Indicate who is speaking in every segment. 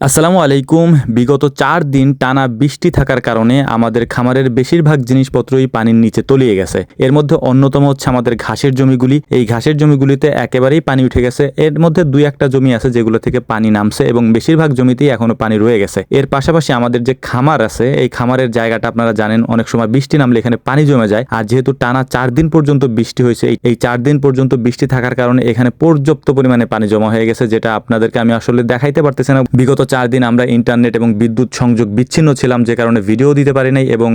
Speaker 1: আসসালামু আলাইকুম। বিগত চার দিন টানা বৃষ্টি থাকার কারণে আমাদের খামারের বেশিরভাগ জিনিসপত্রই পানির নিচে তলিয়ে গেছে। এর মধ্যে অন্যতম হচ্ছে আমাদের ঘাসের জমিগুলি। এই ঘাসের জমিগুলিতে একেবারেই পানি উঠে গেছে। এর মধ্যে দুই একটা জমি আছে যেগুলো থেকে পানি নামছে এবং বেশিরভাগ জমিতেই এখনও পানি রয়ে গেছে। এর পাশাপাশি আমাদের যে খামার আছে, এই খামারের জায়গাটা আপনারা জানেন, অনেক সময় বৃষ্টি নামলে এখানে পানি জমে যায়। আর যেহেতু টানা চার দিন পর্যন্ত বৃষ্টি হয়েছে, এই- চার দিন পর্যন্ত বৃষ্টি থাকার কারণে এখানে পর্যাপ্ত পরিমাণে পানি জমা হয়ে গেছে, যেটা আপনাদেরকে আমি আসলে দেখাইতে পারতেছি না। বিগত চার দিন আমরা ইন্টারনেট এবং বিদ্যুৎ সংযোগ বিচ্ছিন্ন ছিলাম, যে কারণে ভিডিও দিতে পারি নাই এবং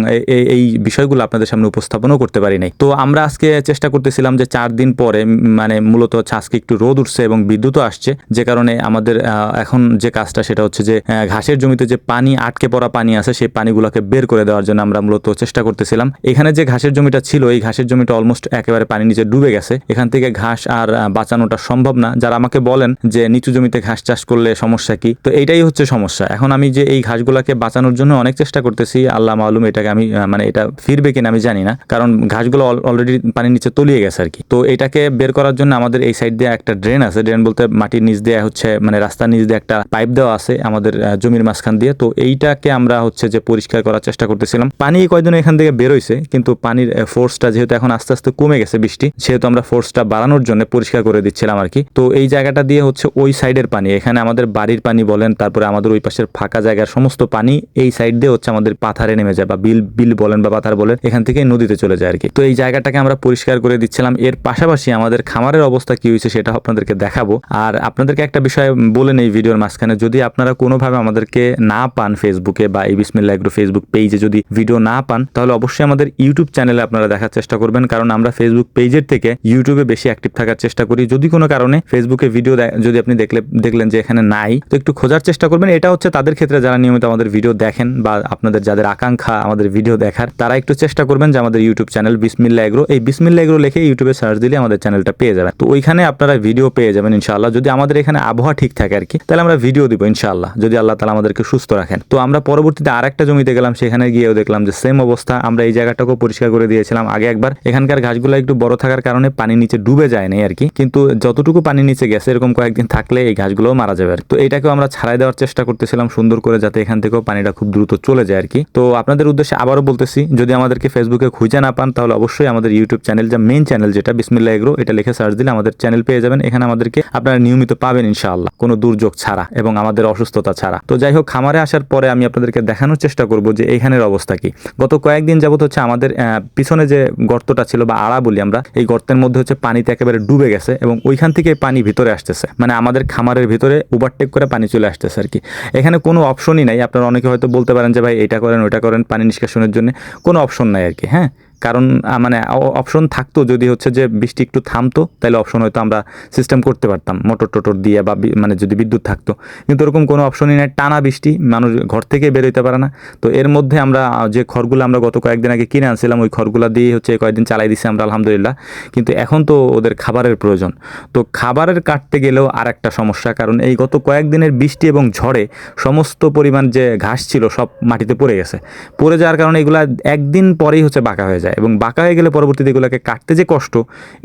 Speaker 1: এই বিষয়গুলো আপনাদের সামনে উপস্থাপনও করতে পারি নাই। তো আমরা আজকে চেষ্টা করতেছিলাম যে চার দিন পরে মানে মূলত হচ্ছে আজকে একটু রোদ উঠছে এবং বিদ্যুৎও আসছে, যে কারণে আমাদের এখন যে কাজটা সেটা হচ্ছে যে ঘাসের জমিতে যে পানি, আটকে পড়া পানি আছে, সেই পানিগুলোকে বের করে দেওয়ার জন্য আমরা মূলত চেষ্টা করতেছিলাম। এখানে যে ঘাসের জমিটা ছিল, এই ঘাসের জমিটা অলমোস্ট একেবারে পানি নিচে ডুবে গেছে। এখান থেকে ঘাস আর বাঁচানোটা সম্ভব না। যারা আমাকে বলেন যে নিচু জমিতে ঘাস চাষ করলে সমস্যা কি? তো এইটাই হচ্ছে সমস্যা। এখন আমি যে এই ঘাসগুলোকে বাঁচানোর জন্য অনেক চেষ্টা করতেছি, আল্লাহ মালুম এটাকে আমি মানে এটা ফিরবে কিনা আমি জানি না। কারণ ঘাসগুলো অলরেডি পানির নিচে তলিয়ে গেছে আর কি। তো এটাকে বের করার জন্য আমাদের এই সাইড দিয়ে একটা ড্রেন আছে। ড্রেন বলতে মাটির নিচ দিয়ে হচ্ছে মানে রাস্তার নিচ দিয়ে একটা পাইপ দেওয়া আছে আমাদের জমির মাঝখান দিয়ে। তো এইটাকে আমরা হচ্ছে যে পরিষ্কার করার চেষ্টা করতেছিলাম। পানি কয়দিন এখান থেকে বেরোইছে, কিন্তু পানির ফোর্সটা যেহেতু এখন আস্তে আস্তে কমে গেছে বৃষ্টি, সেহেতু আমরা ফোর্সটা বাড়ানোর জন্য পরিষ্কার করে দিচ্ছিলাম আর কি। তো এই জায়গাটা দিয়ে হচ্ছে ওই সাইডের পানি, এখানে আমাদের বাড়ির পানি বলেন তারপরে আমাদের ওই পাশের ফাঁকা জায়গার সমস্ত পানি এই সাইড দিয়ে হচ্ছে আমাদের পাথারে নেমে যায় বা বিল বিল বলেন বা পাথার বলেন, এখান থেকে নদীতে চলে যায় আর কি তো এই জায়গাটাকে আমরা পরিষ্কার করে দিচ্ছিলাম। এর পাশাপাশি আমাদের খামারের অবস্থা কি হয়েছে সেটা আপনাদেরকে দেখাবো। আর আপনাদেরকে একটা বিষয় বলে নেই ভিডিওর মাঝখানে, যদি আপনারা কোনোভাবে আমাদেরকে না পান ফেসবুকে বা এই বিসমিল্লা এগ্রো ফেসবুক পেজে যদি ভিডিও না পান, তাহলে অবশ্যই আমাদের ইউটিউব চ্যানেলে আপনারা দেখার চেষ্টা করবেন। কারণ আমরা ফেসবুক পেজের থেকে ইউটিউবে বেশি অ্যাক্টিভ থাকার চেষ্টা করি। যদি কোনো কারণে ফেসবুকে ভিডিও যদি আপনি দেখলে, দেখলেন যে এখানে নাই, তো একটু খোঁজার চেষ্টা করবেন। এটা হচ্ছে তাদের ক্ষেত্রে যারা নিয়মিত আমাদের ভিডিও দেখেন বা আপনাদের যাদের আকাঙ্ক্ষা আমাদের ভিডিও দেখার, তারা একটু চেষ্টা করবেন যে আমাদের ইউটিউব চ্যানেল বিসমিল্লা এগ্রো, এই বিসমিল্লা এগ্রো লিখে ইউটিউবে সার্চ দিলে আমাদের চ্যানেলটা পেয়ে যাবেন। তো ওইখানে আপনারা ভিডিও পেয়ে যাবেন ইনশাআল্লাহ। যদি আমাদের এখানে আবহাওয়া ঠিক থাকে আর কি, তাহলে আমরা ভিডিও দিব ইনশাআল্লাহ, যদি আল্লাহ তালা আমাদেরকে সুস্থ রাখেন। তো আমরা পরবর্তীতে আরেকটা জমিতে গেলাম, সেখানে গিয়েও দেখলাম যে সেম অবস্থা। আমরা এই জায়গাটাকেও পরিষ্কার করে দিয়েছিলাম। আগে একবার এখানকার ঘাসগুলো একটু বড় থাকার কারণে পানি নিচে ডুবে যায় নাই আর কি, কিন্তু যতটুকু পানি নিচে গেছে, এরকম কয়েকদিন থাকলে এই ঘাসগুলোও মারা যাবে আর তো এটাকেও আমরা ছাড়াই দেওয়ার চেষ্টা করতেছিলাম সুন্দর করে যাতে এখান থেকেও পানিটা খুব দ্রুত চলে যায় আর কি। তো আপনাদের উদ্দেশ্যে আবারও বলতেছি, যদি আমাদেরকে ফেসবুকে খুঁজে না পান, তাহলে অবশ্যই আমাদের ইউটিউব চ্যানেল যা মেন চ্যানেল যেটা বিসমিল্লা এগ্রো, এটা লিখে সার্চ দিলে আমাদের চ্যানেল পেয়ে যাবেন। এখানে আমাদেরকে আপনারা নিয়মিত পাবেন ইনশাআল্লাহ, কোনো দুর্যোগ ছাড়া এবং আমাদের অসুস্থতা ছাড়া। তো যাই হোক, খামারে আসার পরে আমি আপনাদেরকে দেখানোর চেষ্টা করব যে এখানের অবস্থা কি। গত কয়েকদিন যাবত হচ্ছে আমাদের পিছনে যে গর্তটা ছিল বা আড়া বলি আমরা, এই গর্তের মধ্যে হচ্ছে পানিতে একেবারে ডুবে গেছে এবং ওইখান থেকে পানি ভিতরে আসতেছে। মানে আমাদের খামারের ভিতরে ওভারটেক করে পানি চলে আসতেছে। আর কি এখানে কোনো অপশনই নাই। আপনারা অনেকে হয়তো বলতে পারেন যে, ভাই, এটা করেন ওটা করেন পানি নিষ্কাশনের জন্য। কোনো অপশন নাই আর কি হ্যাঁ? কারণ মানে অপশন থাকতো যদি হচ্ছে যে বৃষ্টি একটু থামতো, তাহলে অপশন হয়তো আমরা সিস্টেম করতে পারতাম মোটর টোটর দিয়ে বা মানে যদি বিদ্যুৎ থাকতো। কিন্তু ওরকম কোনো অপশনই নেই, টানা বৃষ্টি, মানুষ ঘর থেকে বেরোতে পারে না। তো এর মধ্যে আমরা যে খড়গুলো আমরা গত কয়েকদিন আগে কিনে আনছিলাম, ওই খড়গুলো দিয়ে হচ্ছে কয়েকদিন চালাই দিছি আমরা, আলহামদুলিল্লাহ। কিন্তু এখন তো ওদের খাবারের প্রয়োজন। তো খাবারের কাটতে গেলেও আর একটা সমস্যা, কারণ এই গত কয়েকদিনের বৃষ্টি এবং ঝড়ে সমস্ত পরিমাণ যে ঘাস ছিল, সব মাটিতে পড়ে গেছে। পড়ে যাওয়ার কারণে এগুলা একদিন পরেই হচ্ছে বাঁকা হয়ে যায়। এবং বাঁকা হয়ে গেলে পরবর্তীতে এগুলোকে কাটতে যে কষ্ট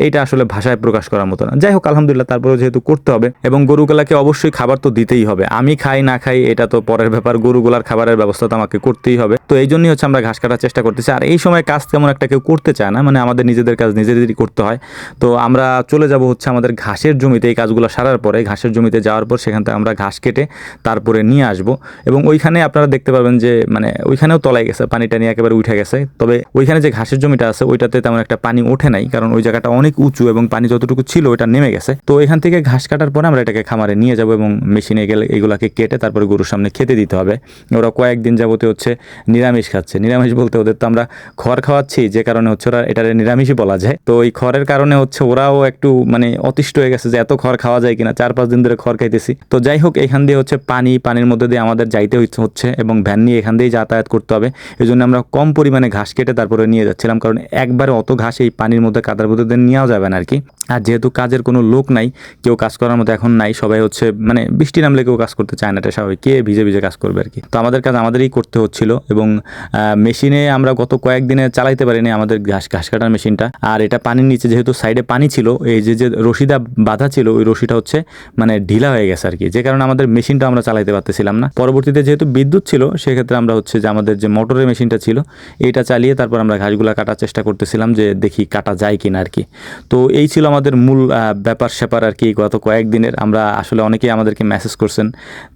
Speaker 1: এটা আসলে ভাষায় প্রকাশ করার মতো না। যাই হোক, আলহামদুলিল্লাহ তারপরেও যেহেতু করতে হবে এবং গরুগুলাকে অবশ্যই খাবার তো দিতেই হবে। আমি খাই, না খাই, এটা তো পরের ব্যাপার, গরুগুলার খাবারের ব্যবস্থা তো আমাকে করতেই হবে। তো এই জন্যই হচ্ছে আমরা ঘাস কাটার চেষ্টা করতেছি। আর এই সময় কাজ তেমন একটা কেউ করতে চায় না মানে আমাদের নিজেদের কাজ নিজেদেরই করতে হয়। তো আমরা চলে যাব হচ্ছে আমাদের ঘাসের জমিতে, এই কাজগুলো সারার পরে, ঘাসের জমিতে যাওয়ার পর সেখান থেকে আমরা ঘাস কেটে তারপরে নিয়ে আসব। এবং ওইখানে আপনারা দেখতে পাবেন যে মানে ওইখানেও তলায় গেছে, পানিটা নিয়ে একেবারে উঠে গেছে। তবে ওইখানে যে ঘাসের জমিটা আছে, ওইটাতে তেমন একটা পানি ওঠে নাই, কারণ ওই জায়গাটা অনেক উঁচু এবং পানি যতটুকু ছিল ওটা নেমে গেছে। তো এখান থেকে ঘাস কাটার পরে আমরা এটাকে খামারে নিয়ে যাব এবং মেশিনে গেলে এগুলাকে কেটে তারপরে গরুর সামনে খেতে দিতে হবে। ওরা কয়েকদিন যাবতে হচ্ছে নিরামিষ খাচ্ছে। নিরামিষ বলতে ওদের তো আমরা খড় খাওয়াচ্ছি, যে কারণে হচ্ছে ওরা এটারে নিরামিষই বলা যায়। তো এই খড়ের কারণে হচ্ছে ওরাও একটু মানে অতিষ্ঠ হয়ে গেছে যে এত খড় খাওয়া যায় কিনা, চার পাঁচ দিন ধরে খড় খাইতেছি। তো যাই হোক, এখান দিয়ে হচ্ছে পানি, পানির মধ্যে দিয়ে আমাদের যাইতে হচ্ছে- এবং ভ্যান নিয়ে এখান দিয়েই যাতায়াত করতে হবে। এই জন্য আমরা কম পরিমাণে ঘাস কেটে তারপরে নিয়ে যাচ্ছি। করছিলাম কারণ একবারে অত ঘাস এই পানির মধ্যে কাদার মধ্যে নেওয়া যাবে না আর কি। আর যেহেতু কাজের কোনো লোক নাই, কেউ কাজ করার মতো এখন নাই, সবাই হচ্ছে মানে বৃষ্টি নামলে কেউ কাজ করতে চায় না, এটা স্বাভাবিক। কে ভিজে ভিজে কাজ করবে আর কি। তো আমাদের কাজ আমাদেরই করতে হচ্ছিল এবং মেশিনে আমরা গত কয়েকদিনে চালাইতে পারিনি আমাদের ঘাস ঘাস কাটার মেশিনটা। আর এটা পানির নিচে যেহেতু সাইডে পানি ছিল, এই যে যে রশিদা বাঁধা ছিল, ওই রশিটা হচ্ছে মানে ঢিলা হয়ে গেছে আর কি। যে কারণে আমাদের মেশিনটা আমরা চালাইতে পারতেছিলাম না। পরবর্তীতে যেহেতু বিদ্যুৎ ছিল, সেক্ষেত্রে আমরা হচ্ছে যে আমাদের যে মোটরের মেশিনটা ছিল এটা চালিয়ে তারপর আমরা ঘাসগুলো কাটার চেষ্টা করতেছিলাম যে দেখি কাটা যায় কিনা আর কি। তো এই ছিল আমাদের মূল ব্যাপার স্যাপার আর কি গত কয়েকদিনের। আমরা আসলে অনেকেই আমাদেরকে মেসেজ করছেন।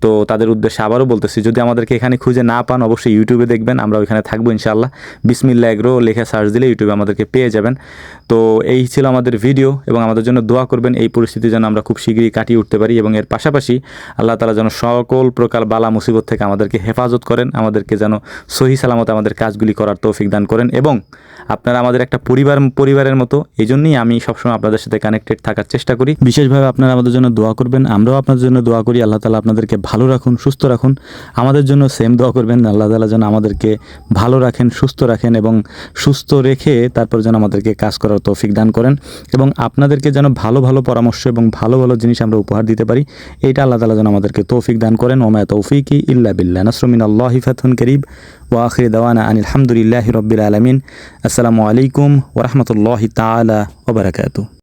Speaker 1: তো তাদের উদ্দেশ্যে আবারও বলতেছি, যদি আমাদেরকে এখানে খুঁজে না পান, অবশ্যই ইউটিউবে দেখবেন। আমরা ওইখানে থাকব ইনশাল্লাহ বিসমিল্লা এগ্রো লেখা সার্চ দিলে ইউটিউবে আমাদেরকে পেয়ে যাবেন। তো এই ছিল আমাদের ভিডিও এবং আমাদের জন্য দোয়া করবেন, এই পরিস্থিতি যেন আমরা খুব শীঘ্রই কাটিয়ে উঠতে পারি এবং এর পাশাপাশি আল্লাহ তালা যেন সকল প্রকার বালা মুসিবত থেকে আমাদেরকে হেফাজত করেন, আমাদেরকে যেন সহি সালামত আমাদের কাজগুলি করার তৌফিক দান করেন এবং আপনারা আমাদের একটা পরিবার, পরিবারের মতো এই জন্যই আমি সবসময় আপনাদের সাথে কানেক্টেড থাকার চেষ্টা করি। বিশেষভাবে আপনারা আমাদের জন্য দোয়া করবেন, আমরাও আপনাদের জন্য দোয়া করি, আল্লাহ তালা আপনাদেরকে ভালো রাখুন, সুস্থ রাখুন। আমাদের জন্য সেম দোয়া করবেন, আল্লাহ তালা যেন আমাদেরকে ভালো রাখেন, সুস্থ রাখেন এবং সুস্থ রেখে তারপর যেন আমাদেরকে কাজ করার তৌফিক দান করেন এবং আপনাদেরকে যেন ভালো ভালো পরামর্শ এবং ভালো ভালো জিনিস আমরা উপহার দিতে পারি, এইটা আল্লাহ তালা যেন আমাদেরকে তৌফিক দান করেন। ওমায় তৌফিকি ইল্লা বিল্লাহ। নাসরমিন আল্লাহ ফাথুন করিব وآخر دوانا أن الحمد لله رب العالمين. السلام عليكم ورحمة الله تعالى وبركاته.